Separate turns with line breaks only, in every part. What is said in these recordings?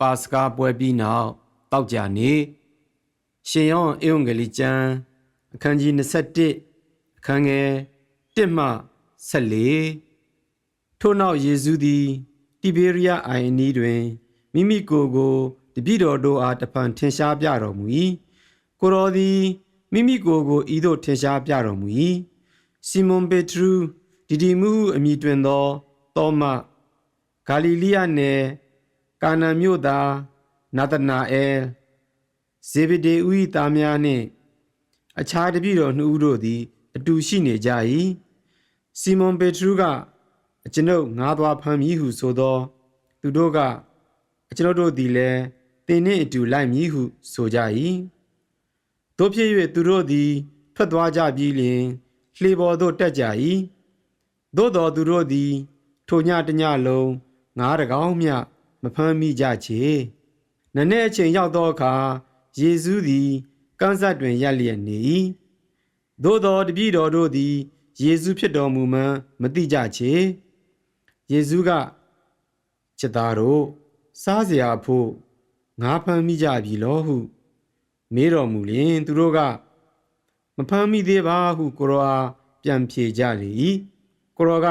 ပါစကာပွဲပြီးနောက်တောက်ကြနေရှင်ယောဟန်ဧဝံဂေလိကျမ်းအခန်းကြီး21အခန်းငယ်1မှ14ထို့နောက်ယေရှုသည်တိဘေရိယအိုင်နီးတွင်မိမိကိုယ်ကိုတပည့်တော်တို့အားတဖန်ထင်ရှားပြတော်မူ၏ကိုတော်သည်မိမိကိုယ်ကိုဤသို့ထင်ရှားပြတော်မူ၏စီမွန်ပေထရုဒီဒီမှုအမည်တွင်သောသောမဂါလိလိယနယ် ကာနန်မြို့သားနာသနာအဲဇေဗေဒေဥ၏သားများနှင့်အခြားတပည့်တော်နှစ်ဦးတို့သည် အတူရှိနေကြ၏စီမွန်ပေထရုကအကျွန်ုပ်ငါးသွားဖမ်းမည်ဟုဆိုသော သူတို့ကအကျွန်ုပ်တို့သည်လည်းသင်နှင့်အတူလိုက်မည်ဟုဆိုကြ၏တို့ဖြစ်၍သူတို့သည်ထွက်သွားကြပြီးလျှင်လှေပေါ်သို့တက်ကြ၏သို့တော်သူတို့သည် ထိုညတစ်ညလုံးငါးတကောင်းမျှ မဖမ်းမိကြချေနည်းနည်းအချိန်ရောက်သောအခါယေရှုသည်ကမ်းစပ်တွင်ရပ်လျက်နေ၏သို့တော်တပည့်တော်တို့သည်ယေရှုဖြစ်တော်မူမှန်းမသိကြချေယေရှုကချစ်သားတို့စားเสียဖို့ငါဖမ်းမိကြပြီလောဟု မေးတော်မူလျင်သူတို့ကမဖမ်းမိသေးပါဟုကိုရောအားပြန်ဖြေကြလေ၏ကိုရောက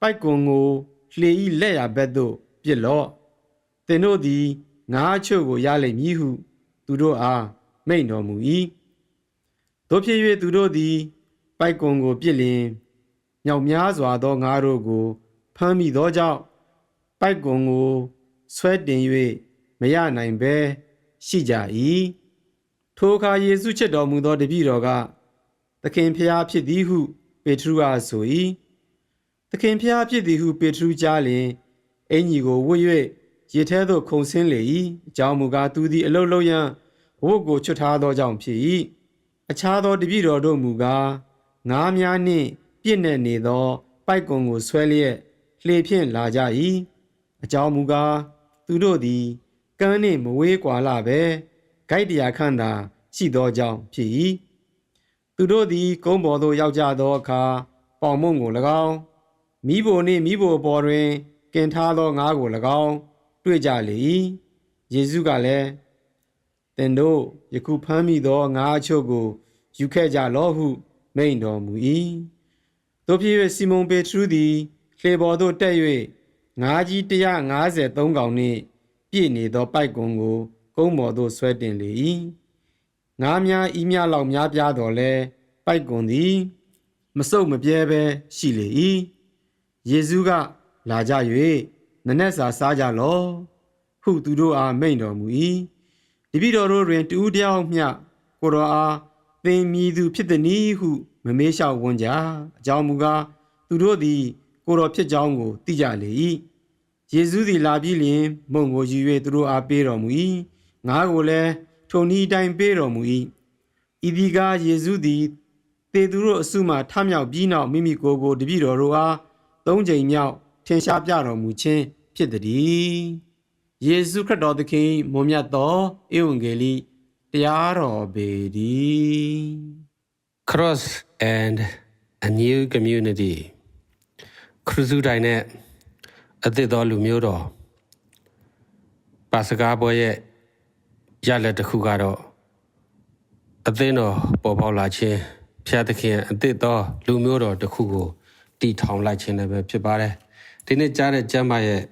ပိုက်ကွန်ကိုလှေဤလက်ရဘက်သို့ပြစ်လော့ သင်တို့သည်ငါးချို့ကိုရလိမ့်မည်ဟု သူတို့အားမိန့်တော်မူ၏တို့ဖြစ်၍သူတို့သည် ပိုက်ကွန်ကိုပြစ်လျင်မြောက်များစွာသောငါးတို့ကိုဖမ်းမိသောကြောင့်ပိုက်ကွန်ကိုဆွဲတင်၍မရနိုင်ဘဲရှိကြ၏ထိုအခါယေရှုချစ်တော်မူသောတပည့်တော်ကသခင်ဖျားဖြစ်သည်ဟု ပေထရုအားဆို၏သခင်ဖျားဖြစ်သည်ဟု ပေထရုကြားလျင်အင်ကြီးကိုဝတ်၍ ရေထဲသို့ခုန်ဆင်းလေ၏အကြောင်းမူကားသူသည်အလုတ်လုံးရန်ဝတ်ကိုချွတ်ထားသောကြောင့်ဖြစ်၏အခြားသောတပည့်တော်တို့မူကားငားများနှင့်ပြည့်နေနေသော ပိုက်ကွန်ကိုဆွဲလျက်လှေဖြင့်လာကြ၏အကြောင်းမူကားသူတို့သည်ကမ်းနှင့်မဝေးကွာလာပဲဂိုက်တရာခန့်သာရှိသောကြောင့်ဖြစ်၏သူတို့သည် ကုန်းပေါ်သို့ရောက်ကြသောအခါပေါင်မုံကို၎င်းမိဘိုနှင့်မိဘိုပေါ်တွင်ကင်ထားသောငါးကို၎င်း တွေ့ကြလေ၏ယေရှုကလည်းသင်တို့ယခုဖမ်းမိသောငါးအချို့ကို ယူခဲ့ကြလော့ဟု မိန့်တော်မူ၏တို့ဖြစ်၍စီမုန်ပေထရုသည်လှေပေါ်သို့တက်၍ငါးကြီး153ကောင်နှင့်ပြည့်နေသောပိုက်ကွန်ကို ကုန်းပေါ်သို့ဆွဲတင်လေ၏ငါးများဤမြလောက်များပြားတော်လဲပိုက်ကွန်သည် မစုပ်မပြဲပဲရှိလေ၏ယေရှုကလာကြ၍ နနက်စာစားကြလော့ဟုသူတို့အားမိန့်တော်မူ၏တပည့်တော်တို့တွင်တူးတယောက်မျှကိုတော်အားသင်မြည်သူဖြစ်သည်နည်းဟု မမေးလျှောက်ဝန်းကြအကြောင်းမူကားသူတို့သည် ကိုတော်ဖြစ်ကြောင်းကိုသိကြလေ၏ယေရှုသည်လာပြီးလျှင် မုံကိုယူ၍သူတို့အားပေးတော်မူ၏ငါကိုလည်းထိုနည်းတိုင်းပေးတော်မူ၏ဤဒီကားယေရှုသည်တေသူတို့အစုမှထမြောက်ပြီးနောက်မိမိကိုယ်ကိုတပည့်တော်တို့အားသုံးချိန်မြောက်ထင်ရှားပြတော်မူခြင်း ဖြစ်သည်ယေရှုခရစ်တော်သခင်မွန်မြတ်သောဧဝံဂေလိတရားတော်ပေတည်း
Cross and a new community ခရစ်စုတိုင်းနဲ့အသစ်သောလူမျိုးတော်ပါစကားပွဲရဲ့ရလက်တစ်ခုကတော့အသင်းတော်ပေါ်ပေါက်လာခြင်းဖျားသခင်အသစ်သောလူမျိုးတော်တစ်ခုကိုတည်ထောင်လိုက်ခြင်းလည်းပဲဖြစ်ပါတယ်ဒီနေ့ကြားတဲ့ကျမ်းမာရဲ့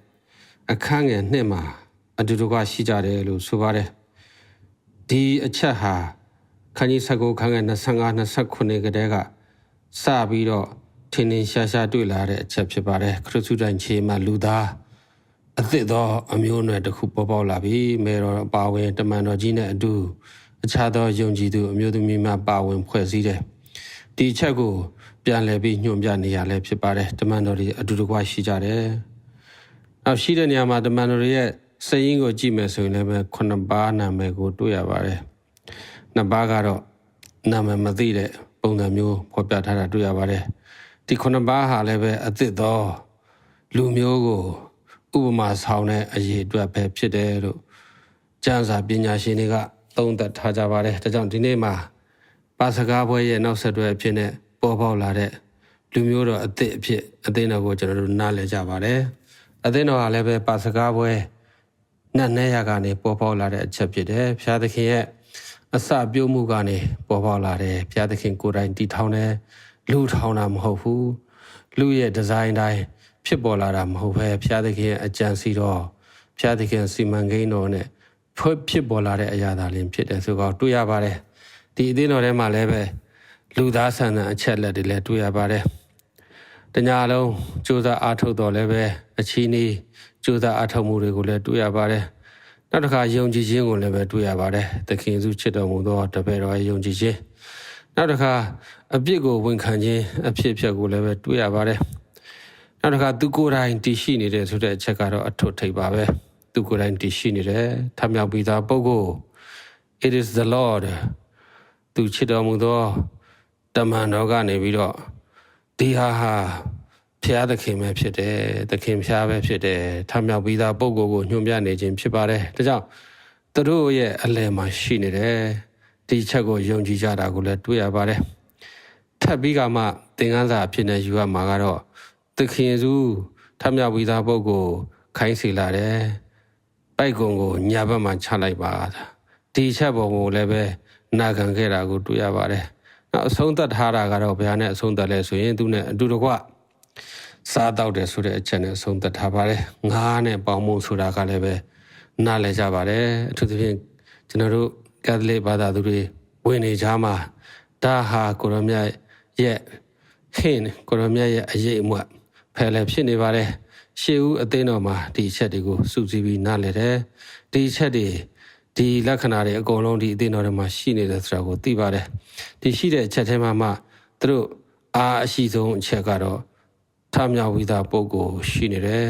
အခန်းငယ်နှစ်မှာအတူတူကရှိကြတယ်လို့ဆိုပါတယ်ဒီအချက်ဟာခန်းကြီး19ခန်းငယ်25 29ကတည်းကစပြီးတော့ထင်းထင်းရှားရှားတွေ့လာတဲ့အချက်ဖြစ်ပါတယ်ခရစ်သူတိုင်ခြေမှာလူသားအသစ်သောအမျိုးအနွယ်တစ်ခုပေါ်ပေါက်လာပြီမေတော်အပါဝင်တမန်တော်ကြီးနဲ့အတူအခြားသောယုံကြည်သူအမျိုးသမီးများပါဝင်ဖွဲ့စည်းတယ်ဒီအချက်ကိုပြန်လည်ပြီးညွှန်ပြနေရလဲဖြစ်ပါတယ်တမန်တော်တွေအတူတကွရှိကြတယ် နောက်ရှိတဲ့နေရာမှာတမန်တော်တွေရဲ့စည်ရင်းကိုကြည့်မယ်ဆိုရင်လည်းပဲခုနှစ်ပါးနာမည်ကိုတွေ့ရပါတယ်နှစ်ပါးကတော့နာမည်မသိတဲ့ပုံစံမျိုးဖော်ပြထားတာတွေ့ရပါတယ်ဒီခုနှစ်ပါးဟာလည်းပဲအသစ်သောလူမျိုးကိုဥပမာဆောင်တဲ့အရေးအတွက်ပဲဖြစ်တယ်လို့ကျမ်းစာပညာရှင်တွေကသုံးသပ်ထားကြပါတယ်ဒါကြောင့်ဒီနေ့မှာပါစကားပွဲရဲ့နောက်ဆက်တွဲအဖြစ်နဲ့ပေါ်ပေါက်လာတဲ့လူမျိုးတော်အသစ်အဖြစ်အသင်းတော်ကိုကျွန်တော်တို့နားလည်ကြပါတယ် အသင်းတော်ဟာလည်းပဲပါစကားပွဲနတ်နဲရကနေပေါ်ပေါက်လာတဲ့အချက်ဖြစ်တယ်ဘုရားသခင်ရဲ့အစပြုံးမှုကနေပေါ်ပေါက်လာတယ်ဘုရားသခင်ကိုယ်တိုင်တည်ထောင်တယ်လူထောင်တာမဟုတ်ဘူးလူရဲ့ဒီဇိုင်းတိုင်းဖြစ်ပေါ်လာတာမဟုတ်ပဲဘုရားသခင်ရဲ့အကြံစီတော်ဘုရားသခင်စီမံကိန်းတော်နဲ့ဖွဲ့ဖြစ်ပေါ်လာတဲ့အရာသာလင်ဖြစ်တယ်ဆိုတော့တွေ့ရပါတယ်ဒီအသင်းတော်ထဲမှာလည်းပဲလူသားဆန်တဲ့အချက်လက်တွေလည်းတွေ့ရပါတယ် တညာလုံးစူးစမ်းအားထုတ်တော်လည်းပဲအချီးနီးစူးစမ်းအားထုတ်မှုတွေကိုလည်းတွေ့ရပါတယ်နောက်တစ်ခါယုံကြည်ခြင်းကိုလည်းပဲတွေ့ရပါတယ်သခင်စုချစ်တော်မူသောတပည့်တော်ရဲ့ယုံကြည်ခြင်းနောက်တစ်ခါအပြစ်ကိုဝန်ခံခြင်းအဖြစ်အပျက်ကိုလည်းပဲတွေ့ရပါတယ်နောက်တစ်ခါသူကိုယ်တိုင်တည်ရှိနေတဲ့ဆိုတဲ့အချက်ကတော့အထွတ်ထိပ်ပါပဲသူကိုယ်တိုင်တည်ရှိနေတယ်ထမြောက်ပြီးသားပုဂ္ဂိုလ် it is the lord သူချစ်တော်မူသောတမန်တော်ကနေပြီးတော့ ဒီဟာဟာဖျားသခင်ပဲဖြစ်တယ်သခင်ဖျားပဲဖြစ်တယ်ထမြောက်ပြီးသားပုံကိုယ်ကိုညွှန်ပြနေခြင်းဖြစ်ပါတယ်ဒါကြောင့်သူတို့ရဲ့အလယ်မှာရှိနေတယ်ဒီချက်ကိုယုံကြည်ကြတာကိုလည်းတွေ့ရပါတယ်ထပ်ပြီးကမှသင်ခန်းစာအဖြစ်နဲ့ယူရမှာကတော့သခင်ယေရှုထမြောက်ပြီးသားပုံကိုယ်ခိုင်းစီလာတယ်ပိုက်ကုံကိုညာဘက်မှာချလိုက်ပါဒီချက်ပုံကိုလည်းပဲနာခံခဲ့တာကိုတွေ့ရပါတယ်နောက် အဆုံးသတ်ထားတာကတော့ဘုရားနဲ့အဆုံးသတ်လဲဆိုရင်သူနဲ့အတူတကွစားတော့တယ်ဆိုတဲ့အချက်နဲ့အဆုံးသတ်ထားပါတယ်ငားနဲ့ပေါင်းမှုဆိုတာကလည်းပဲနားလည်ကြပါတယ်အထူးသဖြင့်ကျွန်တော်တို့ကက်သလစ်ဘာသာသူတွေဝင်နေကြမှာဒါဟာကိုရမြတ်ရဲ့ဟင်းကိုရမြတ်ရဲ့အရေးအမွတ်ဖယ်လည်းဖြစ်နေပါတယ်ရှေးဦးအသိတော်မှာဒီအချက်တွေကိုစုစည်းပြီးနားလည်တယ်ဒီအချက်တွေ ဒီလက္ခဏာတွေအကုန်လုံးဒီအသိတော်တွေမှာရှိနေတယ်ဆိုတာကိုသိပါတယ်ဒီရှိတဲ့အချက်ထဲမှာမှသူတို့အားအရှိဆုံးအချက်ကတော့ထမြောက်ဝိသားပုဂ္ဂိုလ်ရှိနေတယ်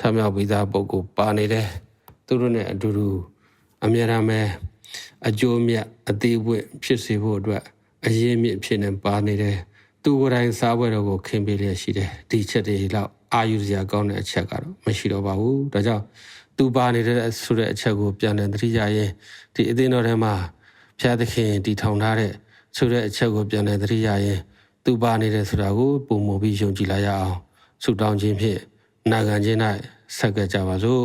ထမြောက်ဝိသားပုဂ္ဂိုလ်ပါနေတယ်သူတို့ ਨੇ အတူတူအမြဲတမ်းပဲအကျိုးမြတ်အသေးဝတ်ဖြစ်စေဖို့အတွက်အရေးမြစ်ဖြစ်နေပါနေတယ်သူကိုယ်တိုင်စားပွဲတော်ကိုခင်ပေးလျက်ရှိတယ်ဒီချက်တွေတော့အာယူစရာကောင်းတဲ့အချက်ကတော့မရှိတော့ပါဘူးဒါကြောင့် သူပါနေတဲ့ဆိုတဲ့အချက်ကိုပြန်လည်သတိရရင်ဒီအသင်းတော်ထဲမှာဘုရားသခင်တည်ထောင်ထားတဲ့ဆိုတဲ့အချက်ကိုပြန်လည်သတိရရင်သူပါနေတယ်ဆိုတာကိုပုံမပြီးယုံကြည်လာရအောင်ဆုတောင်းခြင်းဖြင့်နာခံခြင်း၌ဆက်ကကြပါစို့